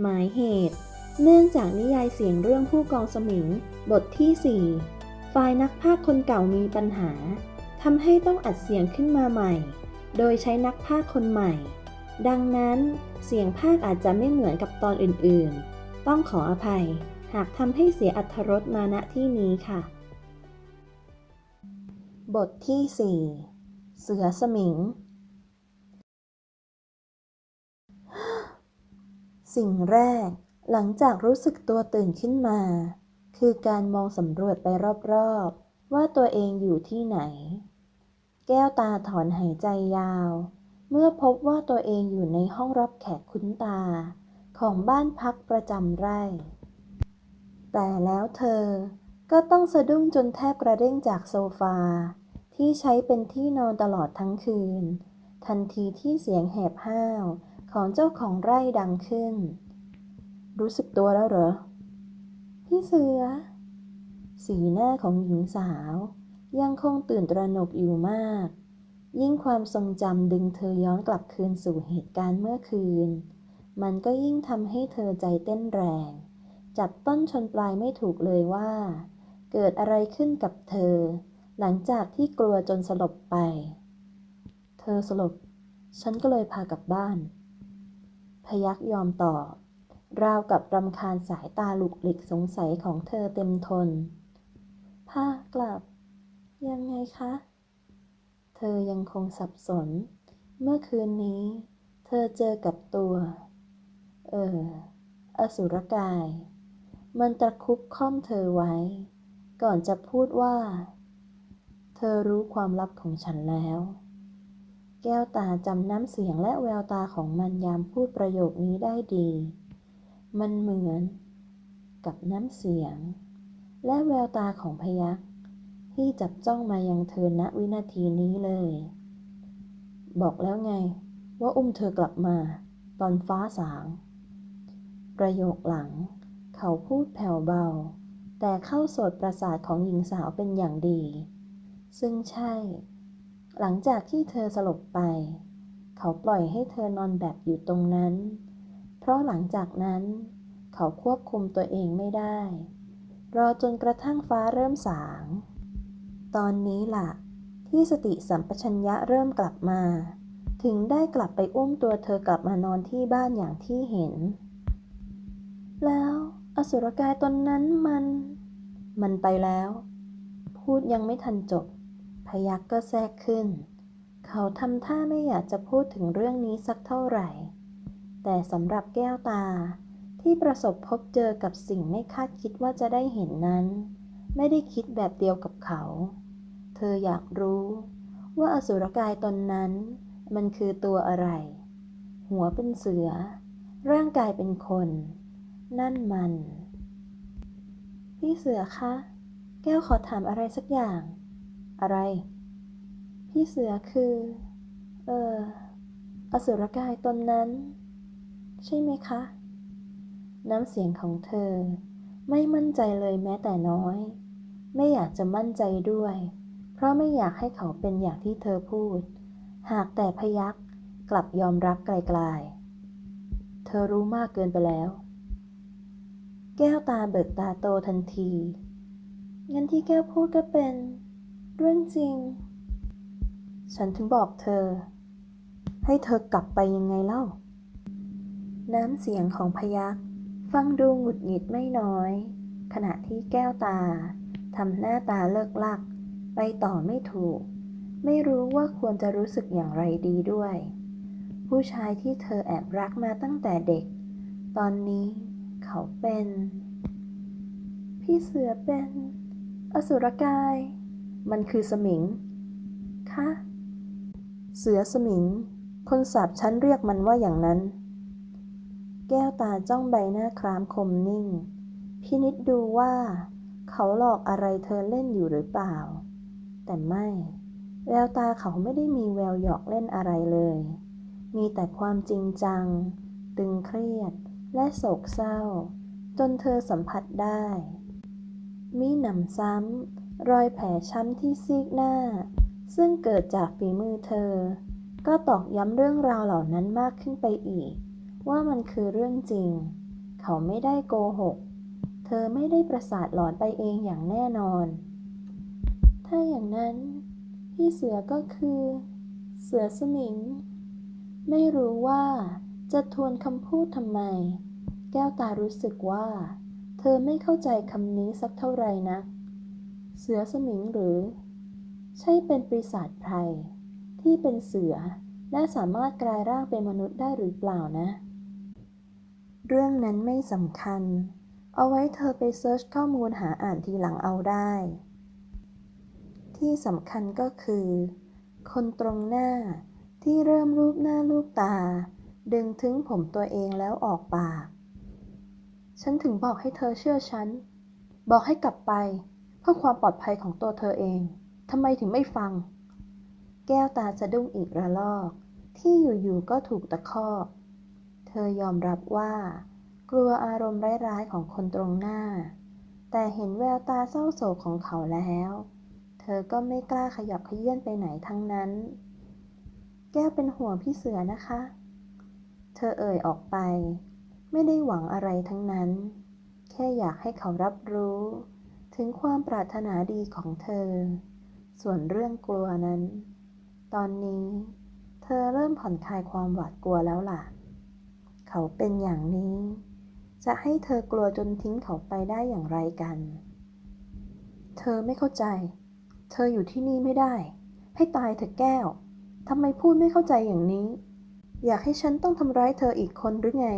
หมายเหตุ เนื่องจากนิยายเสียงเรื่องผู้กองสมิง บทที่ 4 ฝ่ายนักพากย์คนเก่ามีปัญหาทำให้ต้องอัดเสียงขึ้นมาใหม่ โดยใช้นักพากย์คนใหม่ ดังนั้นเสียงพากย์อาจจะไม่เหมือนกับตอนอื่นๆ ต้องขออภัย หากทำให้เสียอัธรสมาณที่นี้ค่ะ บทที่ 4 เสือสมิง สิ่งแรกหลังจากรู้สึกตัวตื่นขึ้นมา คือการมองสำรวจไปรอบๆ ว่าตัวเองอยู่ที่ไหน แก้วตาถอนหายใจยาว เมื่อพบว่าตัวเองอยู่ในห้องรับแขกคุ้นตา ของบ้านพักประจำไร่ แต่แล้วเธอก็ต้องสะดุ้งจนแทบกระเด้งจากโซฟา ที่ใช้เป็นที่นอนตลอดทั้งคืน ทันทีที่เสียงแหบห้าว ของเจ้าของไร่ดังขึ้น รู้สึกตัวแล้วเหรอ พี่เสือ สีหน้าของหญิงสาว ยังคงตื่นตระหนกอยู่มาก ยิ่งความทรงจำดึงเธอย้อนกลับคืนสู่เหตุการณ์เมื่อคืน มันก็ยิ่งทำให้เธอใจเต้นแรง จับต้นชนปลายไม่ถูกเลยว่า เกิดอะไรขึ้นกับเธอ หลังจากที่กลัวจนสลบไป เธอสลบ ฉันก็เลยพากลับบ้าน พยักยอมตอบ ราวกับรำคาญสายตาหลุกหลิกสงสัยของเธอเต็มทนพากลับ ยังไงคะ เธอยังคงสับสน เมื่อคืนนี้ เธอเจอกับตัว เออ อสุรกาย มันตะคุบค่อมเธอไว้ ก่อนจะพูดว่า เธอรู้ความลับของฉันแล้ว แก้วตาจำน้ำเสียงและแววตาของมันยามพูดประโยคนี้ได้ดี มันเหมือนกับน้ำเสียง และแววตาของพยักที่จับจ้องมายังเธอณวินาทีนี้เลย บอกแล้วไง ว่าอุ้มเธอกลับมา ตอนฟ้าสาง ประโยคหลัง เขาพูดแผ่วเบา แต่เข้าสดประสาทของหญิงสาวเป็นอย่างดี ซึ่งใช่ หลังจากที่เธอสลบไป เขาปล่อยให้เธอนอนแบบอยู่ตรงนั้น เพราะหลังจากนั้น เขาควบคุมตัวเองไม่ได้ รอจนกระทั่งฟ้าเริ่มสาง ตอนนี้ล่ะ ที่สติสัมปชัญญะเริ่มกลับมา ถึงได้กลับไปอุ้มตัวเธอกลับมานอนที่บ้านอย่างที่เห็น แล้วอสุรกายตนนั้นมัน มันไปแล้ว พูดยังไม่ทันจบ พยักก็แทรกขึ้น เขาทำท่าไม่อยากจะพูดถึงเรื่องนี้สักเท่าไหร่ แต่สำหรับแก้วตาที่ประสบพบเจอกับสิ่งไม่คาดคิดว่าจะได้เห็นนั้น ไม่ได้คิดแบบเดียวกับเขา เธออยากรู้ว่าอสุรกายตนนั้น มันคือตัวอะไร หัวเป็นเสือ ร่างกายเป็นคน นั่นมัน พี่เสือคะ แก้วขอถามอะไรสักอย่าง อะไร พี่เสือคือ เอออสุรกายตนนั้น ใช่ไหมคะ น้ำเสียงของเธอ ไม่มั่นใจเลยแม้แต่น้อย ไม่อยากจะมั่นใจด้วย เพราะไม่อยากให้เขาเป็นอย่างที่เธอพูด หากแต่พยักกลับยอมรับไกลๆ เธอรู้มากเกินไปแล้ว แก้วตาเบิกตาโตทันทีงั้นที่แก้วพูดก็เป็น เรื่องจริง ฉันถึงบอกเธอ ให้เธอกลับไปยังไงเล่า น้ำเสียงของพยักฟังดูหงุดหงิดไม่น้อย ขณะที่แก้วตาทำหน้าตาเลิกลัก ไปต่อไม่ถูก ไม่รู้ว่าควรจะรู้สึกอย่างไรดีด้วย ผู้ชายที่เธอแอบรักมาตั้งแต่เด็ก ตอนนี้เขาเป็น พี่เสือเป็น อสุรกาย มันคือสมิง คะเสือสมิง คนสาบชั้นเรียกมันว่าอย่างนั้น แก้วตาจ้องใบหน้าครามคมนิ่ง พินิษดูว่า เขาหลอกอะไรเธอเล่นอยู่หรือเปล่า แต่ไม่ แววตาเขาไม่ได้มีแววหยอกเล่นอะไรเลย มีแต่ความจริงจัง ตึงเครียด และโศกเศร้า จนเธอสัมผัสได้มีหนำซ้ำ รอยแผลช้ำที่ซีกหน้า ซึ่งเกิดจากฝีมือเธอ ก็ตอกย้ำเรื่องราวเหล่านั้นมากขึ้นไปอีก ว่ามันคือเรื่องจริง เขาไม่ได้โกหก เธอไม่ได้ประสาทหลอนไปเองอย่างแน่นอน ถ้าอย่างนั้น พี่เสือก็คือ เสือสมิง ไม่รู้ว่าจะทวนคำพูดทำไม แก้วตารู้สึกว่า เธอไม่เข้าใจคำนี้สักเท่าไหร่นะ เสือสมิงหรือ ใช่เป็นปีศาจไพรที่เป็นเสือและสามารถกลายร่างเป็นมนุษย์ได้หรือเปล่านะ เรื่องนั้นไม่สำคัญ เอาไว้เธอไปเซิร์ชข้อมูลหาอ่านทีหลังเอาได้ ที่สำคัญก็คือ คนตรงหน้าที่เริ่มรูปหน้ารูปตา ดึงถึงผมตัวเองแล้วออกปาก ฉันถึงบอกให้เธอเชื่อฉัน บอกให้กลับไป เพื่อความปลอดภัยของตัวเธอเองทำไมถึงไม่ฟัง แก้วตาสะดุ้งอีกระลอก ที่อยู่ๆก็ถูกตะคอกเธอยอมรับว่า กลัวอารมณ์ร้ายๆของคนตรงหน้า แต่เห็นแววตาเศร้าโศกของเขาแล้ว เธอก็ไม่กล้าขยับขยื่นไปไหนทั้งนั้น แก้วเป็นห่วงพี่เสือนะคะ เธอเอ่ยออกไป ไม่ได้หวังอะไรทั้งนั้น แค่อยากให้เขารับรู้ ถึงความปรารถนาดีของเธอ ส่วนเรื่องกลัวนั้น ตอนนี้เธอเริ่มผ่อนคลายความหวาดกลัวแล้วล่ะ เขาเป็นอย่างนี้ จะให้เธอกลัวจนทิ้งเขาไปได้อย่างไรกัน เธอไม่เข้าใจ เธออยู่ที่นี่ไม่ได้ ให้ตายเถอะแก้วทำไมพูดไม่เข้าใจอย่างนี้ อยากให้ฉันต้องทำร้ายเธออีกคนหรือไง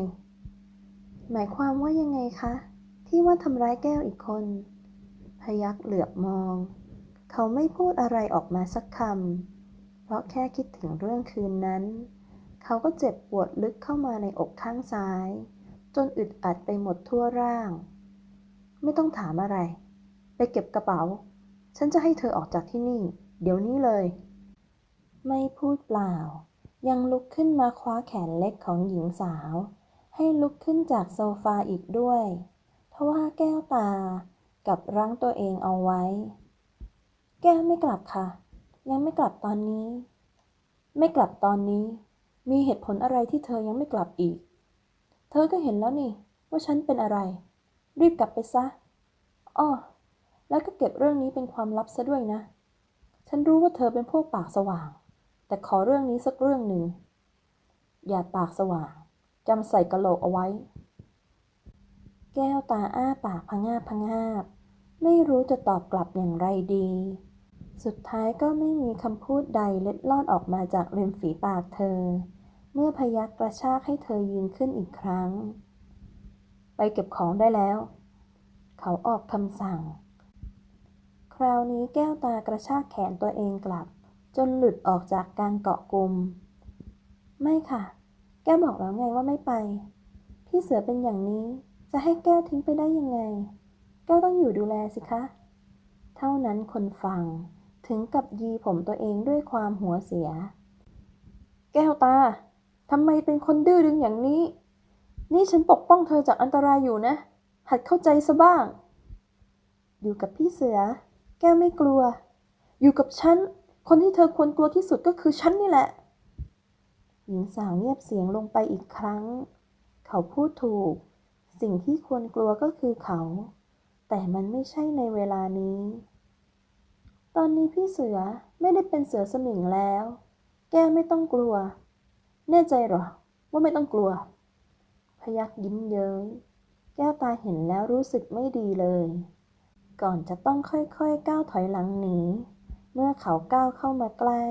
หมายความว่ายังไงคะ ที่ว่าทำร้ายแก้วอีกคน พยักเหลือบมอง เขาไม่พูดอะไรออกมาสักคำ เพราะแค่คิดถึงเรื่องคืนนั้น เขาก็เจ็บปวดลึกเข้ามาในอกข้างซ้าย จนอึดอัดไปหมดทั่วร่าง ไม่ต้องถามอะไร ไปเก็บกระเป๋า ฉันจะให้เธอออกจากที่นี่ เดี๋ยวนี้เลย ไม่พูดเปล่า ยังลุกขึ้นมาคว้าแขนเล็กของหญิงสาว ให้ลุกขึ้นจากโซฟาอีกด้วย ทว่าแก้วตา กับรั้งตัวเองเอาไว้ แก้วไม่กลับค่ะ ยังไม่กลับตอนนี้ ไม่กลับตอนนี้ มีเหตุผลอะไรที่เธอยังไม่กลับอีก เธอก็เห็นแล้วนี่ ว่าฉันเป็นอะไร รีบกลับไปซะอ้อแล้วก็เก็บเรื่องนี้เป็นความลับซะด้วยนะ ฉันรู้ว่าเธอเป็นพวกปากสว่าง แต่ขอเรื่องนี้สักเรื่องหนึ่ง อย่าปากสว่างจำใส่กระโหลกเอาไว้ แก้วตาอ้าปากพะงาบพะงาบ ไม่รู้จะตอบกลับอย่างไรดี สุดท้ายก็ไม่มีคำพูดใดเล็ดลอดออกมาจากริมฝีปากเธอ เมื่อพยักกระชากให้เธอยืนขึ้นอีกครั้ง ไปเก็บของได้แล้ว เขาออกคำสั่ง คราวนี้แก้วตากระชากแขนตัวเองกลับ จนหลุดออกจากการเกาะกลุ่มไม่ค่ะ แก้วบอกแล้วไงว่าไม่ไป พี่เสือเป็นอย่างนี้ จะให้แก้วทิ้งไปได้ยังไง แก้วต้องอยู่ดูแลสิคะ เท่านั้นคนฟังถึงกับยีผมตัวเองด้วยความหัวเสีย แก้วตาทำไมเป็นคนดื้อดึงอย่างนี้ นี่ฉันปกป้องเธอจากอันตรายอยู่นะ หัดเข้าใจซะบ้าง อยู่กับพี่เสือ แก้วไม่กลัว อยู่กับฉัน คนที่เธอควรกลัวที่สุดก็คือฉันนี่แหละหญิงสาวเงียบเสียงลงไปอีกครั้ง เขาพูดถูก สิ่งที่ควรกลัวก็คือเขา แต่มันไม่ใช่ในเวลานี้ ตอนนี้พี่เสือไม่ได้เป็นเสือสมิงแล้ว แกไม่ต้องกลัว แน่ใจเหรอ ว่าไม่ต้องกลัว พยักยิ้มเย้ย แก้วตาเห็นแล้วรู้สึกไม่ดีเลย ก่อนจะต้องค่อยๆก้าวถอยหลังหนีเมื่อเขาก้าวเข้ามาใกล้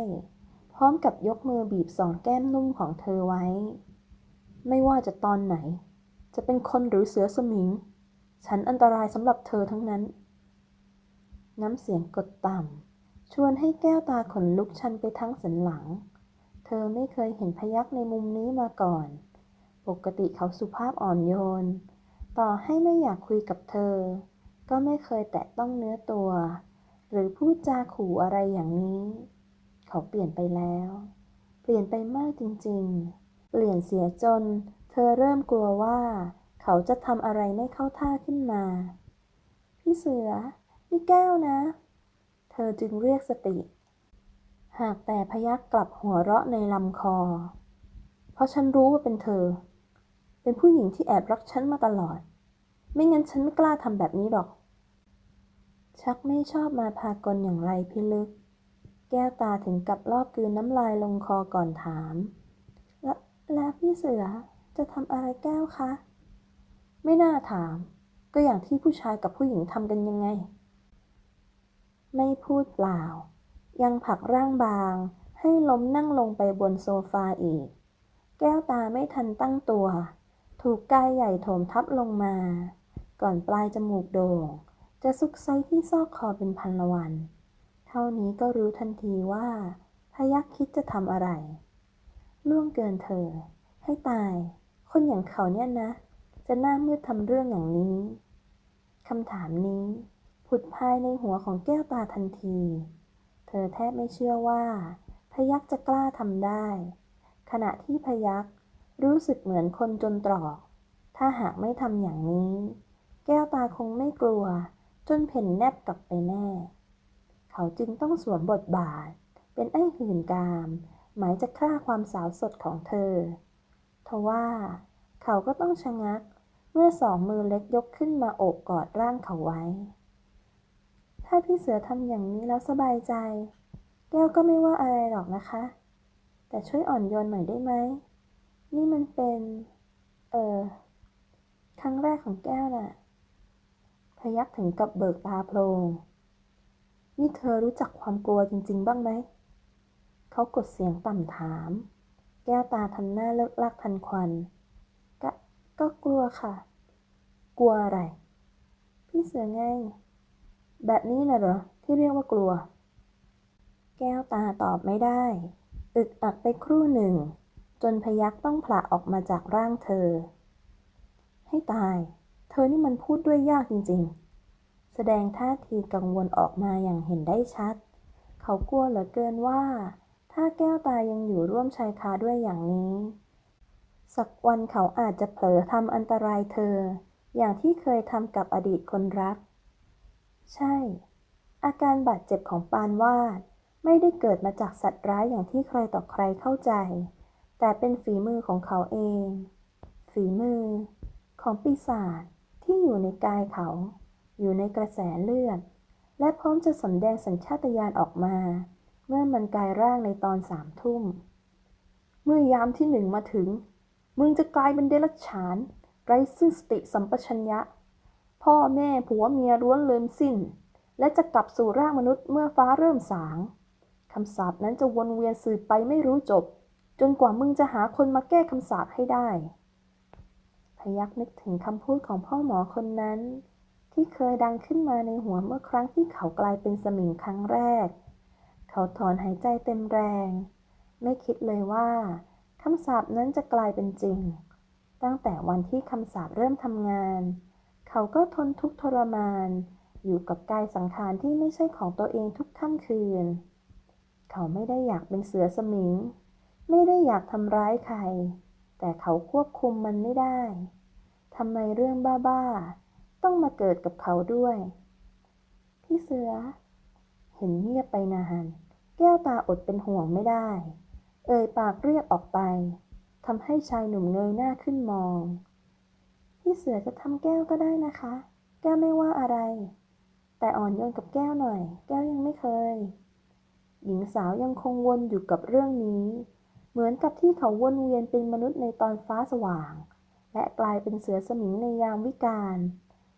พร้อมกับยกมือบีบสองแก้มนุ่มของเธอไว้ ไม่ว่าจะตอนไหน จะเป็นคนหรือเสือสมิง ฉันอันตรายสำหรับเธอทั้งนั้น น้ำเสียงกดต่ำ ชวนให้แก้วตาขนลุกชันไปทั้งสันหลัง เธอไม่เคยเห็นพยักในมุมนี้มาก่อน ปกติเขาสุภาพอ่อนโยน ต่อให้ไม่อยากคุยกับเธอ ก็ไม่เคยแตะต้องเนื้อตัว หรือพูดจาขู่อะไรอย่างนี้ เขาเปลี่ยนไปแล้ว เปลี่ยนไปมากจริงๆ เปลี่ยนเสียจน เธอเริ่มกลัวว่า เขาจะทำอะไรไม่เข้าท่าขึ้นมา พี่เสือ นี่แก้วนะ เธอจึงเรียกสติ หากแต่พยักกลับหัวเราะในลำคอ เพราะฉันรู้ว่าเป็นเธอ เป็นผู้หญิงที่แอบรักฉันมาตลอด ไม่งั้นฉันไม่กล้าทำแบบนี้หรอก ชักไม่ชอบมาพากลอย่างไรพิลึก แก้วตาถึงกับรอบกืนน้ำลายลงคอก่อนถาม แล้วแล้วพี่เสือ จะทำอะไรแก้วคะ ไม่น่าถาม ก็อย่างที่ผู้ชายกับผู้หญิงทำกันยังไง ไม่พูดเปล่า ยังผลักร่างบาง ให้ล้มนั่งลงไปบนโซฟาอีก แก้วตาไม่ทันตั้งตัว ถูกกายใหญ่โถมทับลงมา ก่อนปลายจมูกโด่ง จะซุกไซที่ซอกคอเป็นพันละวัน เท่านี้ก็รู้ทันทีว่า พยักคิดจะทำอะไรล่วงเกินเธอ ให้ตาย คนอย่างเขาเนี่ยนะ จะหน้ามืดทำเรื่องอย่างนี้คำถามนี้ผุดภายในหัวของแก้วตาทันที เธอแทบไม่เชื่อว่า พยักจะกล้าทำได้ ขณะที่พยักรู้สึกเหมือนคนจนตรอก ถ้าหากไม่ทำอย่างนี้ แก้วตาคงไม่กลัว จนเพ่นแนบกลับไปแน่ เขาจึงต้องสวมบทบาท เป็นไอ้หื่นกาม หมายจะฆ่าความสาวสดของเธอ ทว่าเขาก็ต้องชะงัก เมื่อสองมือเล็กยกขึ้นมาโอบกอดร่างเขาไว้ ถ้าพี่เสือทำอย่างนี้แล้วสบายใจ แก้วก็ไม่ว่าอะไรหรอกนะคะ แต่ช่วยอ่อนโยนหน่อยได้ไหม นี่มันเป็น เออครั้งแรกของแก้วน่ะ พยักถึงกับเบิกตาโพลงนี่เธอรู้จักความกลัวจริง ๆ บ้างไหม เขากดเสียงต่ำถาม แก้วตาทำหน้าเลิกลักทันควัน ก็ ก็กลัวค่ะ กลัวอะไร พี่เสือไง แบบนี้นะเหรอ ที่เรียกว่ากลัว แก้วตาตอบไม่ได้ อึกอักไปครู่หนึ่ง จนพยักต้องผละออกมาจากร่างเธอ ให้ตาย เธอนี่มันพูดด้วยยากจริง ๆ แสดงท่าทีกังวลออกมาอย่างเห็นได้ชัด เขากลัวเหลือเกินว่า ถ้าแก้วตายังอยู่ร่วมชายคาด้วยอย่างนี้ สักวันเขาอาจจะเผลอทำอันตรายเธอ อย่างที่เคยทำกับอดีตคนรัก ใช่ อาการบาดเจ็บของปานวาด ไม่ได้เกิดมาจากสัตว์ร้ายอย่างที่ใครต่อใครเข้าใจ แต่เป็นฝีมือของเขาเอง ฝีมือ ของปีศาจที่อยู่ในกายเขา อยู่ในกระแสเลือด และพร้อมจะสำแดงสัญชาตญาณออกมา เมื่อมันกลายร่างในตอนสามทุ่ม เมื่อยามที่หนึ่งมาถึง มึงจะกลายเป็นเดรัจฉาน ไร้ซึ่งสติสัมปชัญญะ พ่อแม่ผัวเมียร้วนเลิมสิ้น และจะกลับสู่ร่างมนุษย์เมื่อฟ้าเริ่มสาง คำสาปนั้นจะวนเวียนสืบไปไม่รู้จบ จนกว่ามึงจะหาคนมาแก้คำสาปให้ได้ พยักนึกถึงคำพูดของพ่อหมอคนนั้น ที่เคยดังขึ้นมาในหัวเมื่อครั้งที่เขากลายเป็นสมิงครั้งแรก เขาถอนหายใจเต็มแรง ไม่คิดเลยว่าคำสาปนั้นจะกลายเป็นจริง ตั้งแต่วันที่คำสาปเริ่มทำงาน เขาก็ทนทุกข์ทรมาน อยู่กับกายสังขารที่ไม่ใช่ของตัวเองทุกค่ำคืน เขาไม่ได้อยากเป็นเสือสมิง ไม่ได้อยากทำร้ายใคร แต่เขาควบคุมมันไม่ได้ทำไมเรื่องบ้าๆ ต้องมาเกิดกับเขาด้วย พี่เสือ เห็นเงียบไปนาน แก้วตาอดเป็นห่วงไม่ได้ เอ่ยปากเรียกออกไปทำให้ชายหนุ่มเงยหน้าขึ้นมอง พี่เสือจะทำแก้วก็ได้นะคะ แก้วไม่ว่าอะไร แต่อ่อนโยนกับแก้วหน่อย แก้วยังไม่เคย หญิงสาวยังคงวนอยู่กับเรื่องนี้ เหมือนกับที่เขาวนเวียนเป็นมนุษย์ในตอนฟ้าสว่าง และกลายเป็นเสือสมิงในยามวิกาล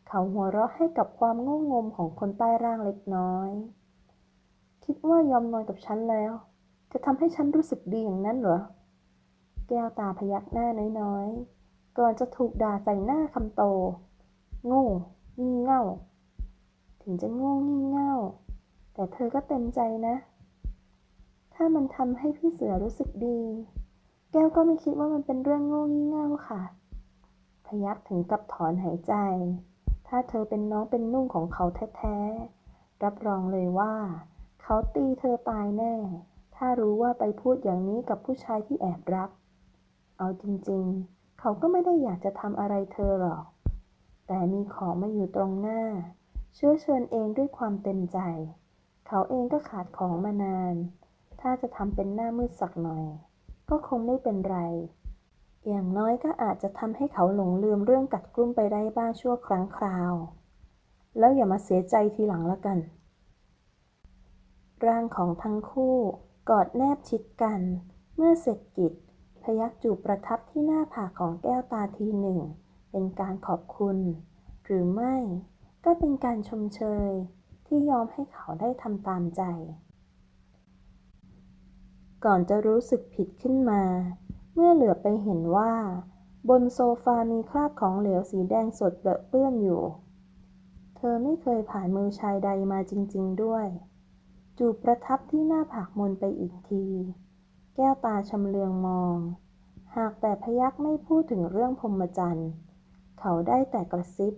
เขาหัวเราะให้กับความโง่งมของคนใต้ร่างเล็กน้อย คิดว่ายอมนอนกับฉันแล้ว จะทำให้ฉันรู้สึกดีอย่างนั้นเหรอ แก้วตาพยักหน้าน้อยๆ ก่อนจะถูกด่าใส่หน้าคำโต โง่ งี่เง่า ถึงจะโง่งี่เง่า แต่เธอก็เต็มใจนะ ถ้ามันทำให้พี่เสือรู้สึกดี แก้วก็ไม่คิดว่ามันเป็นเรื่องโง่งี่เง่าค่ะ พยักถึงกับถอนหายใจ ถ้าเธอเป็นน้องเป็นนุ่งของเขาแท้ๆ รับรองเลยว่า เขาตีเธอตายแน่ ถ้ารู้ว่าไปพูดอย่างนี้กับผู้ชายที่แอบรัก เอาจริงๆ เขาก็ไม่ได้อยากจะทำอะไรเธอหรอก แต่มีของมาอยู่ตรงหน้า เชื้อเชิญเองด้วยความเต็มใจ เขาเองก็ขาดของมานาน ถ้าจะทำเป็นหน้ามืดสักหน่อย ก็คงไม่เป็นไร อย่างน้อยก็อาจจะทำให้เขาหลงลืมเรื่องกัดกลุ้มไปได้บ้างชั่วครั้งคราว แล้วอย่ามาเสียใจทีหลังละกัน ร่างของทั้งคู่กอดแนบชิดกัน เมื่อเสร็จกิจ พยักจูบประทับที่หน้าผากของแก้วตาทีหนึ่ง เป็นการขอบคุณ หรือไม่ก็เป็นการชมเชย ที่ยอมให้เขาได้ทำตามใจ ก่อนจะรู้สึกผิดขึ้นมา เมื่อเหลือไปเห็นว่า บนโซฟามีคราบของเหลวสีแดงสดเปื้อนอยู่ เธอไม่เคยผ่านมือชายใดมาจริง ๆ ด้วย จูบประทับที่หน้าผากมนไปอีกที แก้วตาชำเลืองมอง หากแต่พยักไม่พูดถึงเรื่องพรมจรรย์เขาได้แต่กระซิบ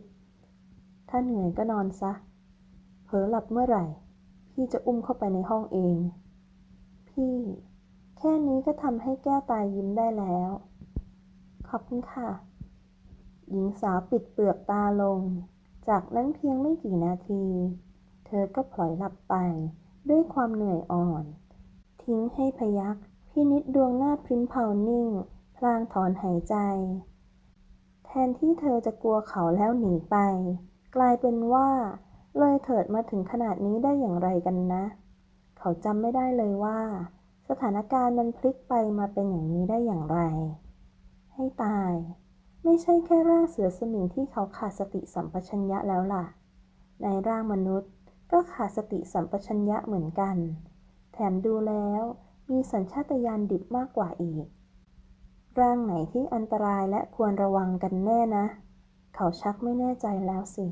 ถ้าเหนื่อยก็นอนซะ เผลอหลับเมื่อไหร่ พี่จะอุ้มเข้าไปในห้องเอง พี่ แค่นี้ก็ทำให้แก้วตายิ้มได้แล้ว ขอบคุณค่ะ หญิงสาวปิดเปลือกตาลง จากนั้นเพียงไม่กี่นาที เธอก็พลอยหลับไป ด้วยความเหนื่อยอ่อน ทิ้งให้พยักพินิจดวงหน้าพริ้มเผานิ่ง พลางถอนหายใจ แทนที่เธอจะกลัวเขาแล้วหนีไป กลายเป็นว่า เลยเถิดมาถึงขนาดนี้ได้อย่างไรกันนะ เขาจำไม่ได้เลยว่า สถานการณ์มันพลิกไปมาเป็นอย่างนี้ได้อย่างไร ให้ตาย ไม่ใช่แค่ร่างเสือสมิงที่เขาขาดสติสัมปชัญญะแล้วล่ะ ในร่างมนุษย์ ก็ขาดสติสัมปชัญญะเหมือนกัน แถมดูแล้วมีสัญชาตญาณดิบมากกว่าอีก ร่างไหนที่อันตรายและควรระวังกันแน่นะ เขาชักไม่แน่ใจแล้วสิ